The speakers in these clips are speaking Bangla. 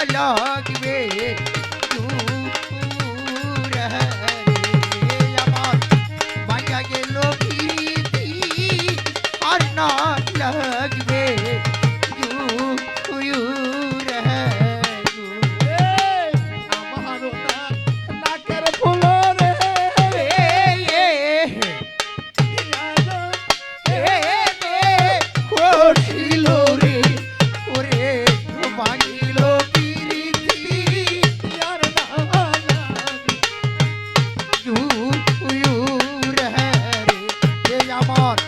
અલગ વેશ আমার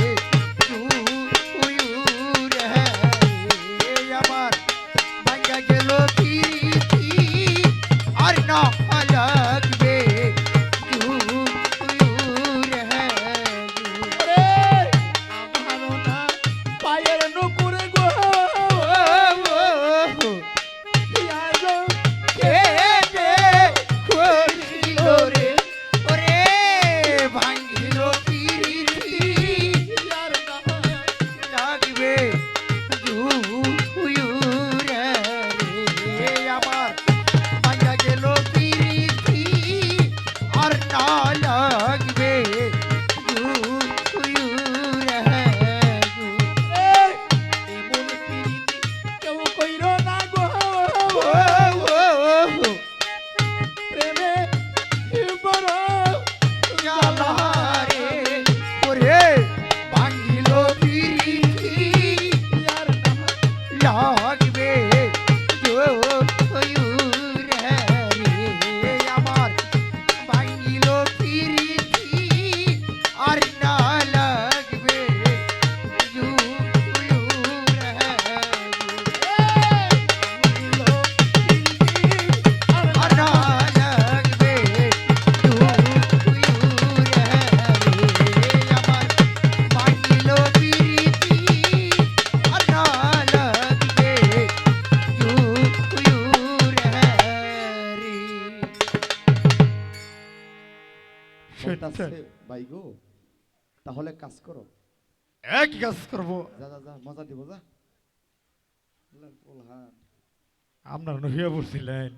ডেট আছে ভাই গো। তাহলে কাজ করো। এক কাজ করব। যা যা যা মজা দিব যা। আপনার নহিয়া বলছিলেন